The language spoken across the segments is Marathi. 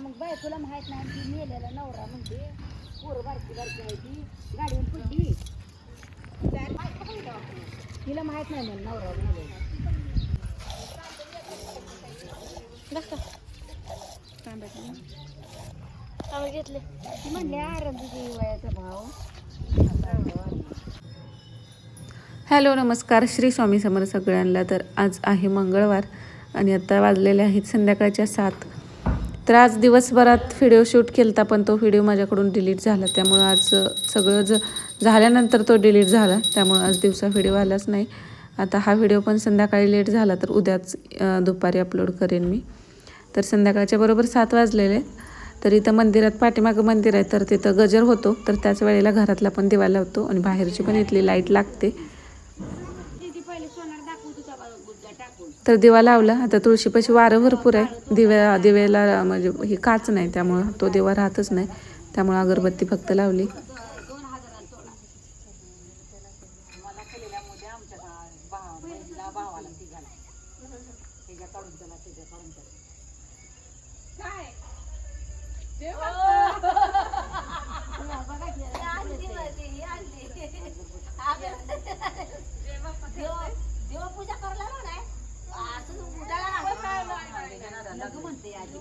मग बाय तुला माहीत नाही ती मेलेला नवरा म्हणते पोरं बारकी बारकी आहे ती गाडीवर पडली तिला माहीत नाही म्हणून नवरा मेलेला आम्ही घेतले ती म्हणल्या रंजूच्या भाव हॅलो नमस्कार. श्री स्वामी समर सगळ्यांना. तर आज आहे मंगळवार आणि आता वाजलेले आहेत संध्याकाळच्या सात. तर आज दिवसभरात व्हिडिओ शूट केला पण तो व्हिडिओ माझ्याकडून डिलीट झाला. त्यामुळं आज सगळं ज झाल्यानंतर तो डिलीट झाला. त्यामुळं आज दिवसा व्हिडिओ आलाच नाही. आता हा व्हिडिओ पण संध्याकाळी लेट झाला तर उद्याच दुपारी अपलोड करेन मी. तर संध्याकाळच्या बरोबर सात वाजलेले तर इथं मंदिरात पाठीमागं मंदिर आहे तर तिथं गजर होतो. तर त्याच वेळेला घरातला पण दिवा लावतो आणि बाहेरची पण इथली लाइट लागते. तर दिवा लावला. आता तुळशीपाशी वारं भरपूर आहे. दिव्या दिव्याला म्हणजे ही काच नाही त्यामुळं तो दिवा राहतच नाही. त्यामुळं अगरबत्ती फक्त लावली. देवपूजा करायला नाही असं उडायला लागलं. म्हणते आधी.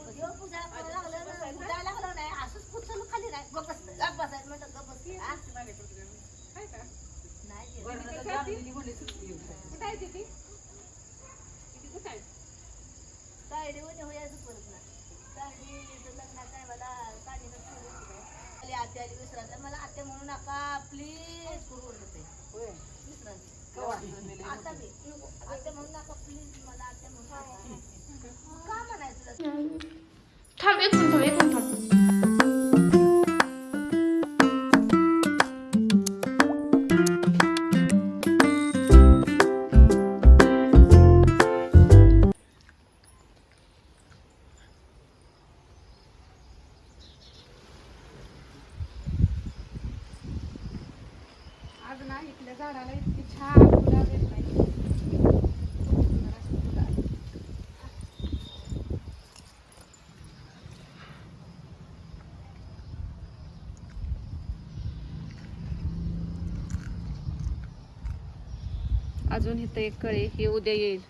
अजून इथं एक कळे ही उद्या येईल.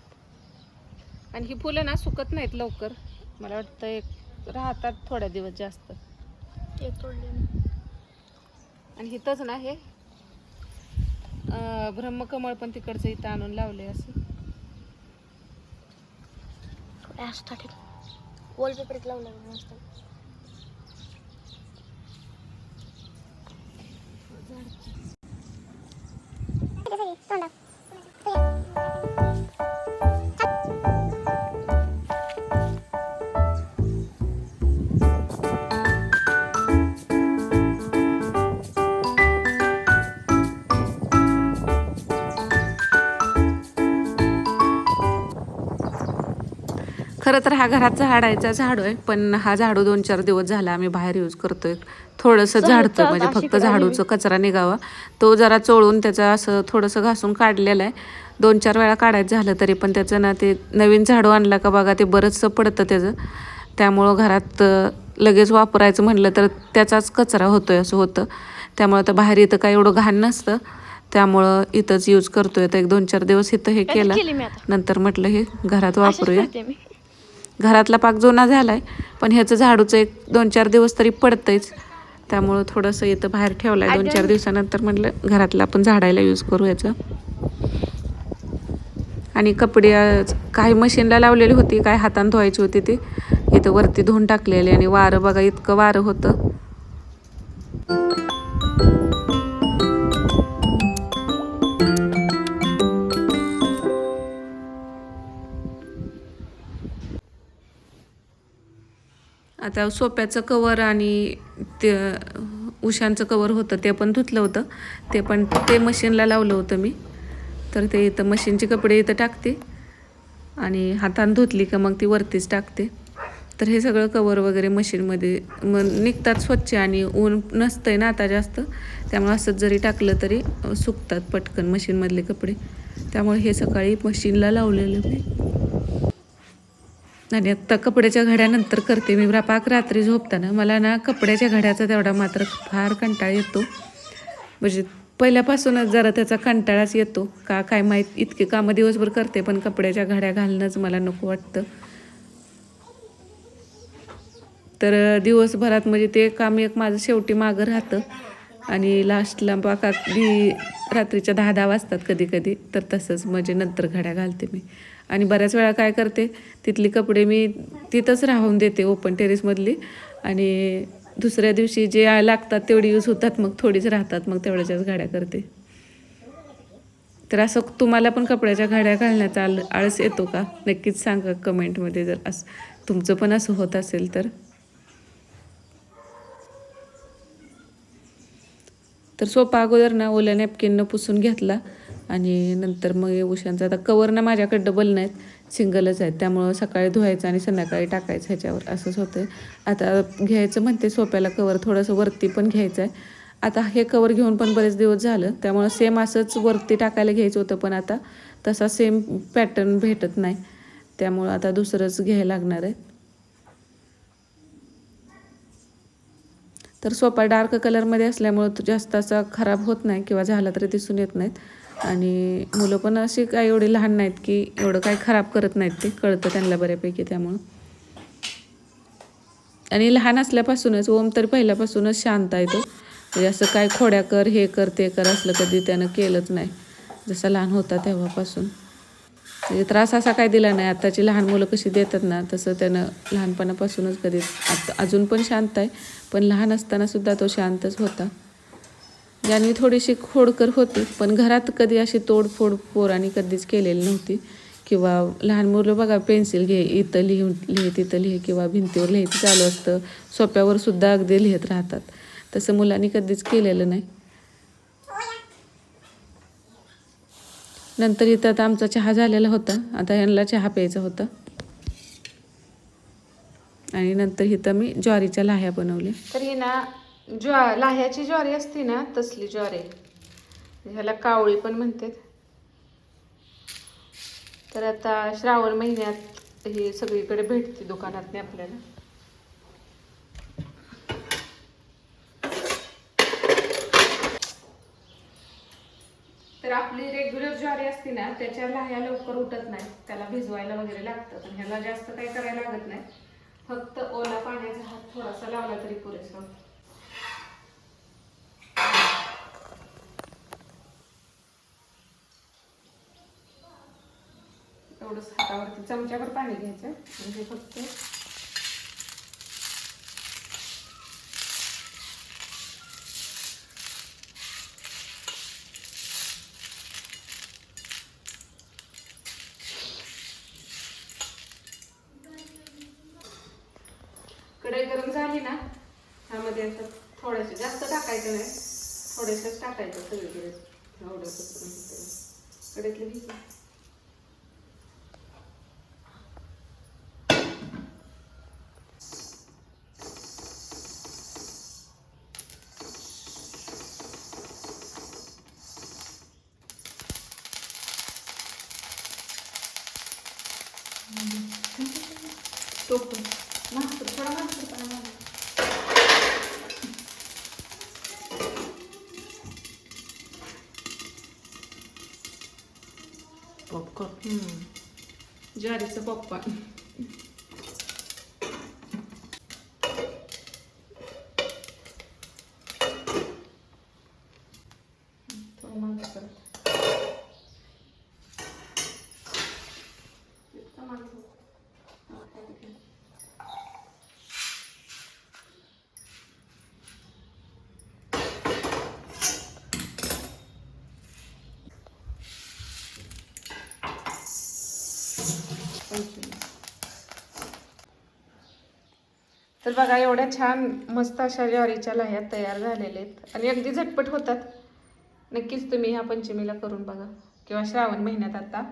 आणि ही फुलं ना सुकत नाहीत लवकर. मला वाटतं एक राहतात थोड्या दिवस जास्त. एक तोडले मी. आणि इथंच ना हे. अं, ब्रह्मकमळ पण तिकडचं इथं आणून लावले असं. वॉलपेपर लावला मस्त. खरं तर हा घरात झाडायचा झाडू आहे पण हा झाडू दोन चार दिवस झाला आम्ही बाहेर यूज करतोय. थोडंसं झाडतोय म्हणजे फक्त झाडूचं कचरा निघावा. तो जरा चोळून त्याचं असं थोडंसं घासून काढलेलं आहे. दोन चार वेळा काढायचं झालं तरी पण त्याचं ना ते नवीन झाडू आणला का बघा ते बरंचसं पडतं त्याचं. त्यामुळं घरात लगेच वापरायचं म्हणलं तर त्याचाच कचरा होतोय असं होतं. त्यामुळं तर बाहेर इथं काय एवढं घाण नसतं. त्यामुळं इथंच यूज करतोय. तर एक दोन चार दिवस इथं हे केलं. नंतर म्हटलं हे घरात वापरूया. घरातला पाक जुना झालाय पण ह्याचं झाडूचं एक दोन चार दिवस तरी पडतंयच. त्यामुळं थोडंसं इथं बाहेर ठेवलंय. दोन चार दिवसानंतर म्हटलं घरातलं आपण झाडायला यूज करू याचं आणि कपडे काही मशीनला लावलेली होती काय हातानं धुवायची होती ती. इथं वरती धुवून टाकलेली आणि वारं बघा इतकं वारं होतं. आता सोप्याचं कवर आणि ते उशांचं कवर होतं ते पण धुतलं होतं. ते पण ते मशीनला लावलं होतं मी. तर ते इथं मशीनचे कपडे इथं टाकते. आणि हातानं धुतली का मग ती वरतीच टाकते. तर हे सगळं कवर वगैरे मशीनमध्ये मग निघतात स्वच्छ आणि ऊन नसतंय ना आता जास्त. त्यामुळे असंच जरी टाकलं तरी सुकतात पटकन मशीनमधले कपडे. त्यामुळे हे सकाळी मशीनला लावलेलं मी. आणि आत्ता कपड्याच्या घड्यानंतर करते मी. पाक रात्री झोपताना मला ना कपड्याच्या घड्याचा तेवढा मात्र फार कंटाळा येतो. म्हणजे पहिल्यापासूनच जरा त्याचा कंटाळाच येतो. का काय माहीत इतके कामं दिवसभर करते पण कपड्याच्या घड्या घालणंच मला नको वाटतं. तर दिवसभरात म्हणजे ते काम एक माझं शेवटी मागं राहतं. आणि लास्टला बाका रात्रीच्या दहा दहा वाजतात कधी कधी तर तसंच म्हणजे नंतर घड्या घालते मी. आणि बऱ्याच वेळा काय करते तिथली कपडे मी तिथंच राहून देते ओपन टेरेसमधली आणि दुसऱ्या दिवशी जे लागतात तेवढी यूज होतात मग थोडीच राहतात मग तेवढ्याच्याच गाड्या करते. तर असं तुम्हाला पण कपड्याच्या घड्या घालण्याचा आल आळस येतो का? नक्कीच सांगा कमेंटमध्ये जर असं तुमचं पण असं होत असेल तर. तर सोपा अगोदर ना ओल्या नॅपकिननं पुसून घेतला. आणि नंतर मग उशांचं आता कवर ना माझ्याकडे डबल नाहीत सिंगलच आहेत. त्यामुळं सकाळी धुवायचं आणि संध्याकाळी टाकायचं ह्याच्यावर. असंच होतं आता घ्यायचं म्हणते सोप्याला कवर थोडंसं वरती पण घ्यायचं आहे आता हे कवर घेऊन पण बरेच दिवस झालं. त्यामुळं सेम असंच वरती टाकायला घ्यायचं होतं पण आता तसा सेम पॅटर्न भेटत नाही. त्यामुळं आता दुसरंच घ्यायला लागणार आहे. तर सोपा डार्क कलरमध्ये असल्यामुळं तो जास्त असा खराब होत नाही किंवा झाला तरी दिसून येत नाहीत. आणि मुलं पण अशी काय एवढी लहान नाहीत की एवढं काय खराब करत नाहीत ते कळतं त्यांना बऱ्यापैकी त्यामुळं. आणि लहान असल्यापासूनच ओम तर पहिल्यापासूनच शांत आहे तो. म्हणजे असं काय खोड्या कर हे कर ते कर असलं कधी त्यानं केलंच नाही. जसा लहान होता तेव्हापासून. म्हणजे त्रास असा काय दिला नाही. आत्ताची लहान मुलं कशी देतात ना तसं त्यानं लहानपणापासूनच कधी आता अजून पण शांत आहे. पण लहान असतानासुद्धा तो शांतच होता. ज्यांनी थोडीशी खोडकर होती पण घरात कधी अशी तोडफोड पोरांनी कधीच केलेली नव्हती. किंवा लहान मुलं बघा पेन्सिल घे इथं लिहून लिहे तिथं लिहे किंवा भिंतीवर लिहायचं चालू असतं. सोप्यावर सुद्धा अगदी लिहित राहतात. तसं मुलांनी कधीच केलेलं नाही. नंतर इथं आता आमचा चहा झालेला होता. आता यांना चहा प्यायचा होता. आणि नंतर इथं मी ज्वारीच्या लाह्या बनवल्या. तर हे ना ज्वा लाह्याची ज्वारी असते ना तसली ज्वारी. ह्याला कावळी पण म्हणतात. तर आता श्रावण महिन्यात ही सगळीकडे भेटते दुकानात आपल्याला. तर आपली रेग्युलर ज्वारी असते ना त्याच्या लाह्या लवकर उठत नाही. त्याला भिजवायला वगैरे लागतं. पण ह्याला जास्त काही करायला लागत नाही. फक्त ओला पाण्याचा हात थोडासा लावला तरी पुरेसा. होतो. हातावरती चमच्यावर पाणी घ्यायचं. म्हणजे फक्त कढई गरम झाली ना त्यामध्ये असं थोडेसे जास्त टाकायचं नाही. थोडेसेच टाकायचं सगळीकडे. एवढं कढईतलं घ्यायचं पॉपकॉर्न ज्वारीचं पॉपकॉर्न तर बघा एवढ्या छान मस्त अशा ज्वारीच्या लाह्या तयार झालेल्या आहेत. आणि अगदी झटपट होतात. नक्कीच तुम्ही ह्या पंचमीला करून बघा. किंवा श्रावण महिन्यात आता.